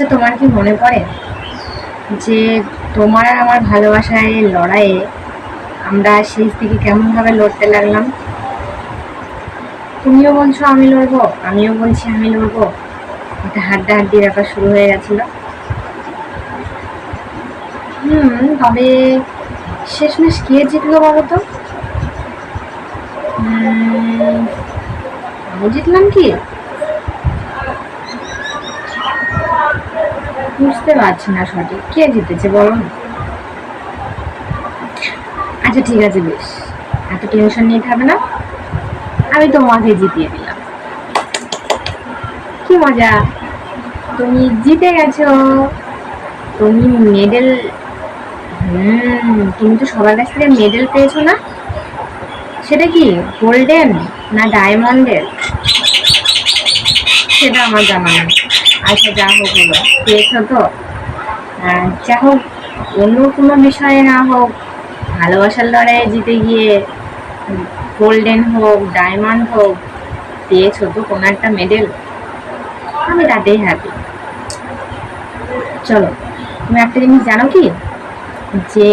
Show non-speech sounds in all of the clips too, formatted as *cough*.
আচ্ছা তোমার কি মনে পড়ে? যে তোমার আর আমার ভালোবাসায় লড়াইয়ে আমরা শেষ দিকে কেমনভাবে লড়তে লাগলাম? তুমিও বলছো আমি লড়বো, আমিও বলছি আমি লড়বো। একটা হাড্ডাহাড্ডি ব্যাপার শুরু হয়ে গেছিল। হুম, তবে শেষমেশ কে জিতলো বলো তো? আমি জিতলাম কি? বুঝতে পারছি না সঠিক। কে জিতেছে বলো আচ্ছা ঠিক আছে, বেশ। এত টেনশন নিতে হবে না। আমি তোমাকে জিতিয়ে দিলাম। কি মজা। তুমি জিতে গেছো। তুমি মেডেল হুম, তুমি তো সবার কাছ থেকে মেডেল পেয়েছ না? সেটা কি গোল্ডেন না ডায়মন্ডের সেটা আমার জানা নেই। আচ্ছা যা হোক হলো পেয়েছ তো? যা হোক, অন্য কোনো বিষয়ে না হোক, ভালোবাসার লড়াইয়ে জিতে গিয়ে, গোল্ডেন হোক, ডায়মন্ড হোক, পেয়েছ তো কোনো একটা মেডেল আমি তাতেই হ্যাপি চলো, তুমি একটা জিনিস জানো কি? যে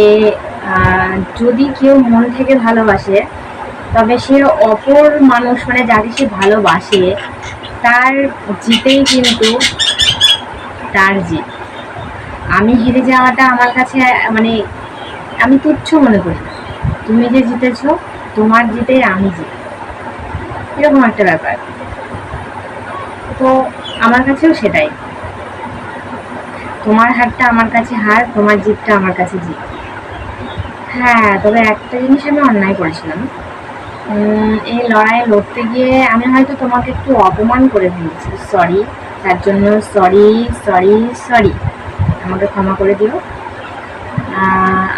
যদি কেউ মন থেকে ভালোবাসে, তবে সে অপর মানুষ মানে যাকে সে ভালোবাসে তার জিতেই কিন্তু তার জিত। আমি হেরে যাওয়াটা আমার কাছে মানে আমি তুচ্ছ মনে করি তুমি যে জিতেছ, তোমার জিতে আমি জিত। এরকম একটা ব্যাপার। তো আমার কাছেও সেটাই। তোমার হারটা আমার কাছে হার, তোমার জিতটা আমার কাছে জিত। হ্যাঁ তবে একটা জিনিস আমি অন্যায় করেছিলাম। এই লড়াই লড়তে গিয়ে আমি হয়তো তোমাকে একটু অপমান করে ফেলেছি। সরি তার জন্য সরি সরি সরি আমাকে ক্ষমা করে দিও।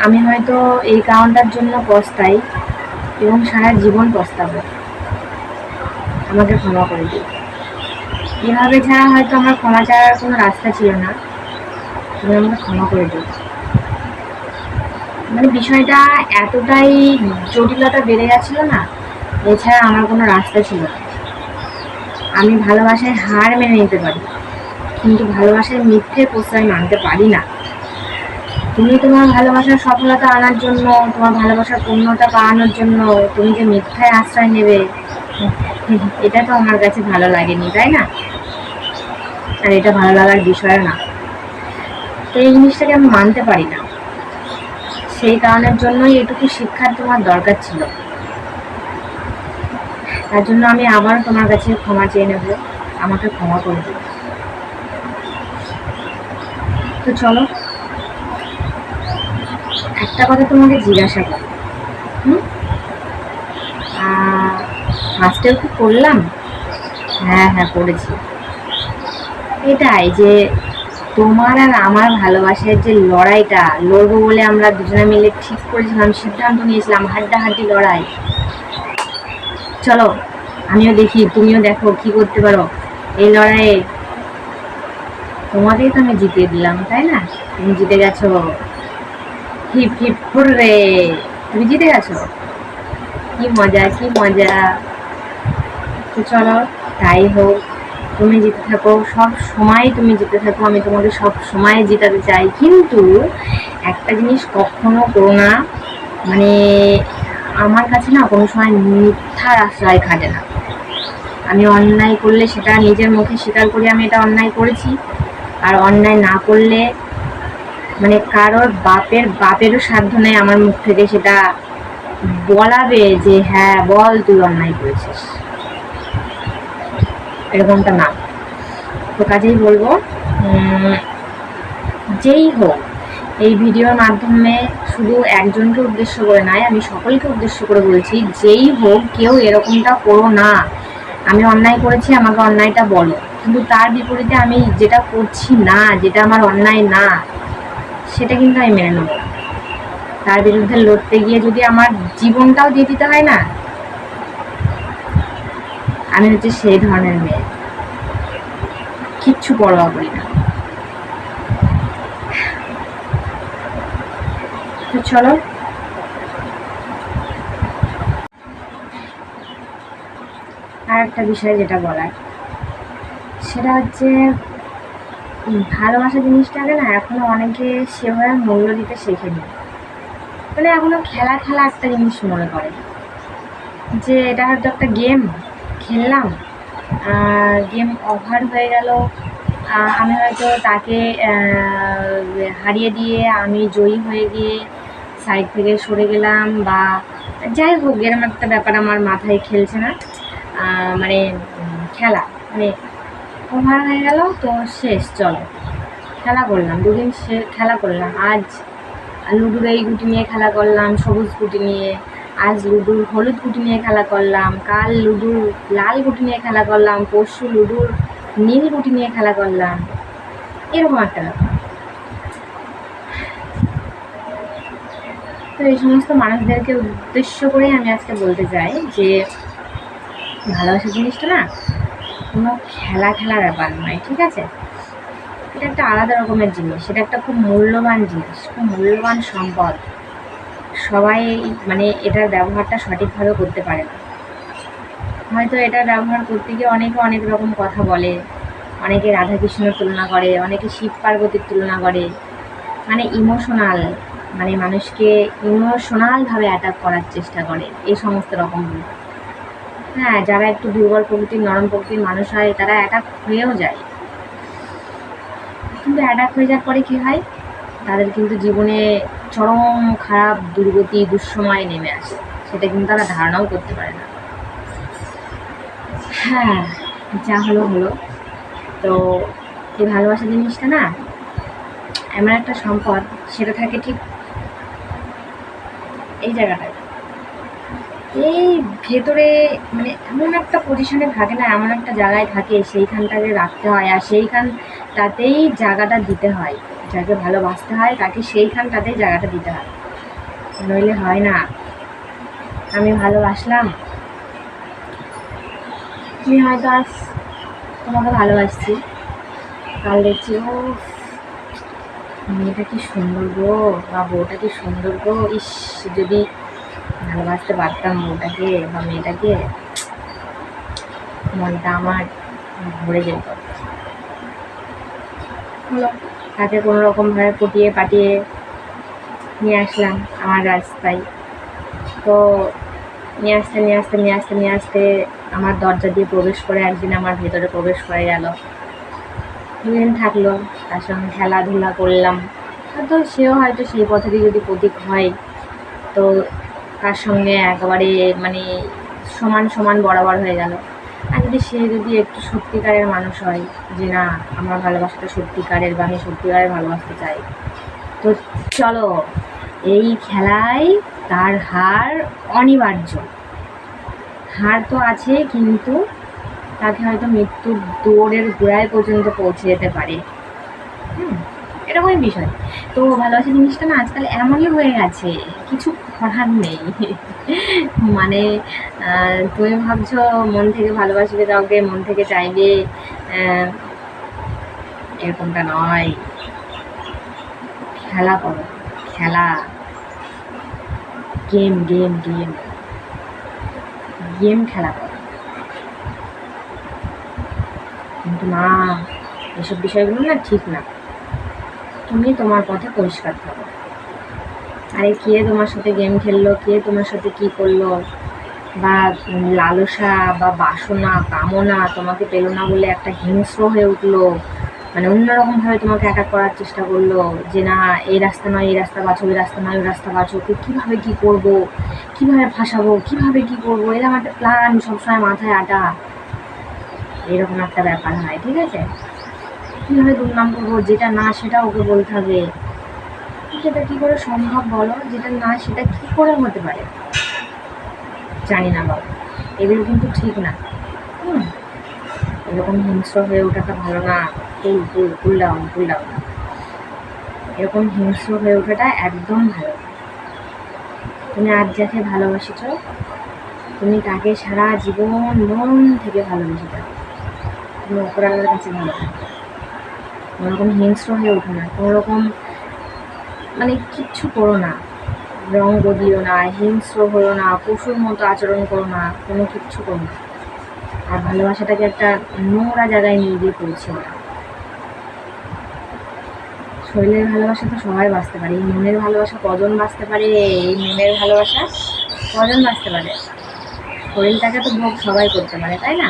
আমি হয়তো এই কারণটার জন্য পস্তাই এবং সারা জীবন পস্তাবো। আমাকে ক্ষমা করে দিও। এভাবে ছাড়া হয়তো আমার ক্ষমা চাওয়ার কোনো রাস্তা ছিল না। তুমি আমাকে ক্ষমা করে দিও। মানে বিষয়টা এতটাই জটিলতা বেড়ে যাচ্ছিল না এছাড়া আমার কোনো রাস্তা ছিল না। আমি ভালোবাসায় হার মেনে নিতে পারি, কিন্তু ভালোবাসায় মিথ্যে প্রশ্রয় মানতে পারি না। তুমি তোমার ভালোবাসার সফলতা আনার জন্য, তোমার ভালোবাসার পূর্ণতা পাওয়ানোর জন্য তুমি যে মিথ্যায় আশ্রয় নেবে, এটা তো আমার কাছে ভালো লাগেনি, তাই না? আর এটা ভালো লাগার বিষয় না। তো এই জিনিসটাকে আমি মানতে পারি না। সেই কারণের জন্যই এটুকু শিক্ষার তোমার দরকার ছিল। তার জন্য আমি আবার তোমার কাছে ক্ষমা চেয়ে নেব। আমাকে ক্ষমা করে দিও। তো চলো, একটা কথা তোমাকে জিজ্ঞাসা করি। হুম? ফার্স্টেও কি করলাম? হ্যাঁ হ্যাঁ করেছি। এটাই যে তোমার আর আমার ভালোবাসার যে লড়াইটা, লড়বো বলে আমরা দুজনে মিলে ঠিক করেছিলাম, সিদ্ধান্ত নিয়েছিলাম, হাড্ডাহাড্ডি লড়াই। চলো, আমিও দেখি, তুমিও দেখো কি করতে পারো। এই লড়াইয়ে তোমাকেই তো আমি জিতিয়ে দিলাম, তাই না? তুমি জিতে গেছো। Hip hip hurray! তুমি জিতে গেছো? কি মজা কি মজা। তো চলো, তাই হোক, তুমি জিতে থাকো, সব সময় তুমি জিতে থাকো, আমি তোমাকে সব সময় জিতাতে চাই। কিন্তু একটা জিনিস কখনো করো না মানে আমার কাছে না কোনো সময় মিথ্যার আশ্রয় খাটে না। আমি অন্যায় করলে সেটা নিজের মুখে স্বীকার করি, আমি এটা অন্যায় করেছি। আর অন্যায় না করলে মানে কারোর বাপের, বাপেরও সাধ্য নেই আমার মুখ থেকে সেটা বলাবে যে হ্যাঁ বল, তুই অন্যায় করেছিস। এরকমটা না। তো কাজেই বলব যেই হোক, এই ভিডিওর মাধ্যমে শুধু একজনকে উদ্দেশ্য করে নয়, আমি সকলকে উদ্দেশ্য করে বলছি, যেই হোক কেউ এরকমটা করো না। আমি অন্যায় করেছি, আমাকে অন্যায়টা বলো। কিন্তু তার বিপরীতে আমি যেটা করছি না, যেটা আমার অন্যায় না, সেটা কিন্তু আমি মেনে নেব। তার বিরুদ্ধে লড়তে গিয়ে যদি আমার জীবনটাও দিয়ে দিতে হয় না, আমি হচ্ছে সেই ধরনের মেয়ে। কিচ্ছু পরোয়া করি না। তো চলো। আর একটা বিষয় যেটা বলার, সেটা হচ্ছে ভালোবাসা জিনিসটাকে না এখনও অনেকে সেভাবে মূল্য দিতে শেখেনি। মানে এখনও খেলা খেলা একটা জিনিস মনে করে যে এটা হয়তো একটা গেম খেললাম গেম ওভার হয়ে গেল আমি হয়তো তাকে হারিয়ে দিয়ে আমি জয়ী হয়ে গিয়ে সাইড থেকে সরে গেলাম বা যাই হোক এরকম একটা ব্যাপার আমার মাথায় খেলছে না। মানে খেলা মানে ওভার হয়ে গেল, তো শেষ, চলো। খেলা করলাম, দুদিন সে খেলা করলাম। আজ লুডুর এই গুটি নিয়ে খেলা করলাম, সবুজ গুটি নিয়ে। আজ লুডুর হলুদ গুটি নিয়ে খেলা করলাম, কাল লুডুর লাল গুটি নিয়ে খেলা করলাম, পরশু লুডুর নীল গুটি নিয়ে খেলা করলাম। এরকম একটা ব্যাপার। তো এই সমস্ত মানুষদেরকে উদ্দেশ্য করেই আমি আজকে বলতে চাই যে ভালোবাসা জিনিসটা না কোনো খেলা খেলা ব্যাপার নয়, ঠিক আছে? এটা একটা আলাদা রকমের জিনিস, এটা একটা খুব মূল্যবান জিনিস, খুব মূল্যবান সম্পদ। সবাই মানে এটার ব্যবহারটা সঠিকভাবে করতে পারে না। হয়তো এটার ব্যবহার করতে গিয়ে অনেকে অনেক রকম কথা বলে, অনেকে রাধাকৃষ্ণের তুলনা করে, অনেকে শিব পার্বতীর তুলনা করে মানে ইমোশনাল মানে মানুষকে ইমোশনালভাবে অ্যাটাক করার চেষ্টা করে, এই সমস্ত রকম হ্যাঁ যারা একটু দুর্বল প্রকৃতির, নরম প্রকৃতির মানুষ হয়, তারা অ্যাটাক হয়েও যায়। কিন্তু অ্যাটাক হয়ে যাওয়ার পরে কী হয়? তাদের কিন্তু জীবনে চরম খারাপ দুর্গতি, দুঃসময় নেমে আসে। সেটা কিন্তু তারা ধারণাও করতে পারে না। হ্যাঁ যা হলো হলো। তো এই ভালোবাসা জিনিসটা না, এমন একটা সম্পদ, সেটা থাকে ঠিক এই জায়গাটায়। এই ভেতরে মানে এমন একটা পজিশনে থাকে না, এমন একটা জায়গায় থাকে, সেইখানটাকে রাখতে হয় আর সেইখানটাতেই জায়গাটা দিতে হয়। যাকে ভালোবাসতে হয় তাকে সেইখানটাতেই জায়গাটা দিতে হয়। নইলে হয় না। আমি ভালোবাসলাম। তুমি হয়তো আজ তোমাকে ভালোবাসছি। কাল দেখছি ও মেয়েটা কি সুন্দর গো? বা বউটা কি সুন্দর গো? ইস, যদি ভালোবাসতে পারতাম বউটাকে বা মেয়েটাকে, মনটা আমার ভরে যেত। তাকে কোনো রকমভাবে পটিয়ে পাটিয়ে নিয়ে আসলাম আমার রাস্তায়। তো নিয়ে আসতে নিয়ে আসতে নিয়ে আসতে নিয়ে আসতে আমার দরজা দিয়ে প্রবেশ করে একদিন আমার ভেতরে প্রবেশ করে গেল। দুদিন থাকল, তার সঙ্গে খেলাধুলা করলাম। হয়তো সেও হয়তো সেই পথেরই যদি প্রতীক হয়, তো তার সঙ্গে একেবারে মানে সমান সমান বরাবর হয়ে গেল। আর যদি সে যদি একটু সত্যিকারের মানুষ হয়, যে না, আমার ভালোবাসাটা সত্যিকারের বা আমি সত্যিকারের ভালোবাসতে চাই, তো চলো, এই খেলায় তার হার অনিবার্য। হার তো আছে, কিন্তু তাকে হয়তো মৃত্যুর দৌড়ের গোড়ায় পর্যন্ত পৌঁছে যেতে পারে। হুম, এরকমই বিষয়। তো ভালোবাসা জিনিসটা না, আজকাল এমনই হয়ে গেছে, কিছু করার নেই। *laughs* মানে তুমি ভাবছ মন থেকে ভালোবাসবে কাউকে, মন থেকে চাইবে এরকমটা নয়। খেলা করো, খেলা। গেম গেম গেম গেম খেলা করো। কিন্তু না এসব বিষয়গুলো না ঠিক না। তুমি তোমার পথে পরিষ্কার থাকো। আরে কে তোমার সাথে গেম খেললো? কে তোমার সাথে কি করল? বা লালসা বা বাসনা, কামনা তোমাকে পেল না বলে একটা হিংস্র হয়ে উঠল? মানে অন্যরকমভাবে তোমাকে অ্যাটাক করার চেষ্টা করল যে না, এই রাস্তা নয়, এই রাস্তা বাঁচো, এই রাস্তা নয় ওই রাস্তা বাঁচো। কীভাবে কী করব? কীভাবে ফাঁসাবো? কীভাবে কী করব? এরকম একটা প্ল্যান সবসময় মাথায় আটা। এরকম একটা ব্যাপার হয়, ঠিক আছে? কীভাবে দুর্নাম করব যেটা না সেটা ওকে বলতে হবে। সেটা কী করে সম্ভব বলো? যেটা না সেটা কী করে হতে পারে? জানি না বাবা, এগুলো কিন্তু ঠিক না। হুম, এরকম হিংস্র হয়ে ওঠাটা ভালো না। কুল কুল কুল ডাউন কুল ডাউন এরকম হিংস্র হয়ে ওঠাটা একদম ভালো তুমি আজ যাকে ভালোবাসেছ, তুমি তাকে সারা জীবন মন থেকে ভালোবেসে যাও তুমি অপরাধের কাছে ভালো থাকো কোনো রকম হিংস্র হয়ে ওঠো না। কোনো রকম মানে কিচ্ছু করো না। রং বদলিও না, হিংস্র হলো না, পশুর মতো আচরণ করো না, কোনো কিচ্ছু করো না। আর ভালোবাসাটাকে একটা নোংরা জায়গায় নিয়ে গিয়ে পৌঁছে না শরীরের ভালোবাসা তো সবাই বাঁচতে পারে। এই মনের ভালোবাসা কজন বাঁচতে পারে? এই মনের ভালোবাসা কজন বাঁচতে পারে? শরীরটাকে তো ভোগ সবাই করতে পারে, তাই না?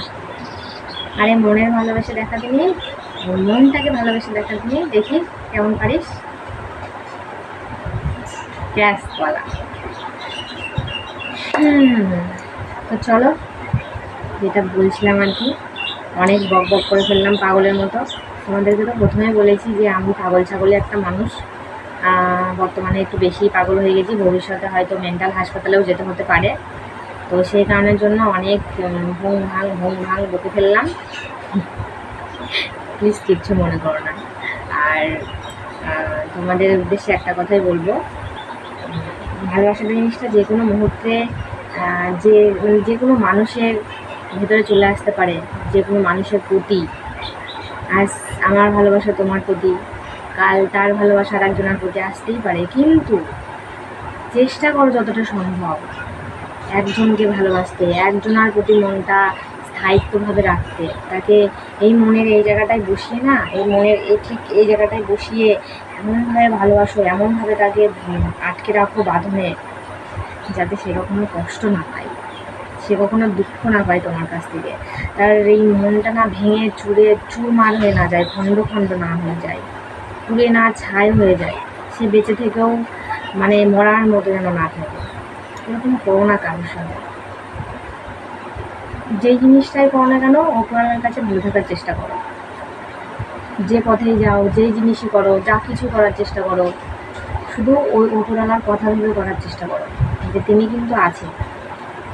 আর মনের ভালোবেসে নিয়ে ওর মনটাকে ভালোবেসে দেখাতে নিয়ে দেখি কেমন পারিস। তো চলো, যেটা বলছিলাম আর কি, অনেক বক বক করে ফেললাম পাগলের মতো। তোমাদেরকে তো প্রথমে বলেছি যে আমি পাগল ছাগলে একটা মানুষ। বর্তমানে একটু বেশি পাগল হয়ে গেছি, ভবিষ্যতে হয়তো মেন্টাল হাসপাতালেও যেতে হতে পারে। তো সেই কারণের জন্য অনেক ঘুম ভাঙ ঘুম ভাঙ বকে ফেললাম। প্লিজ কিচ্ছু মনে করো না। আর তোমাদের উদ্দেশ্যে একটা কথাই বলব। ভালোবাসা জিনিসটা যে কোনো মুহূর্তে যে যে কোনো মানুষের ভেতরে চলে আসতে পারে, যে কোনো মানুষের প্রতি। আজ আমার ভালোবাসা তোমার প্রতি, কাল তার ভালোবাসা আর একজনের প্রতি আসতেই পারে। কিন্তু চেষ্টা করো যতটা সম্ভব। একজনকে ভালোবাসতে, একজনের প্রতি মনটা স্থায়িত্বভাবে রাখতে। তাকে এই মনের এই জায়গাটায় বসিয়ে না, এই মনের এই ঠিক এই জায়গাটায় বসিয়ে এমনভাবে ভালোবাসো, এমনভাবে তাকে আটকে রাখো বাঁধনে, যাতে সে কখনো কষ্ট না পায়। সে কখনো দুঃখ না পায় তোমার কাছ থেকে। তার এই মনটা না ভেঙে চুরে চুরমার হয়ে না যায়, খণ্ড খণ্ড না হয়ে যায়, পুড়ে না ছাই হয়ে যায়। সে বেঁচে থেকেও মানে মরার মতো যেন না থাকে। এরকম করো না কারোর সঙ্গে যেই জিনিসটাই করো না কেন ওপরওয়ালার কাছে ভালো থাকার চেষ্টা করো। যে পথেই যাও, যেই জিনিসই করো, যা কিছু করার চেষ্টা করো, শুধু ওই ওপরওয়ালার কথা ভেবে করার চেষ্টা করো, যে তিনি কিন্তু আছে।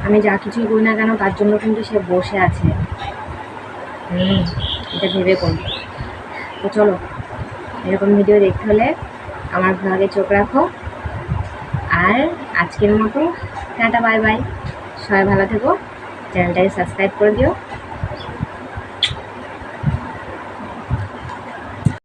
আমি যা কিছুই করি না কেন, তার জন্য কিন্তু সে বসে আছে। হুম, এটা ভেবে করব তো চলো, এরকম ভিডিও দেখতে হলে আমার ভাগে চোখ রাখো। আর আজকের মতো টাটা বাই বাই। সবাই ভালো থেকো। চ্যানেলটাকে সাবস্ক্রাইব করে দিও।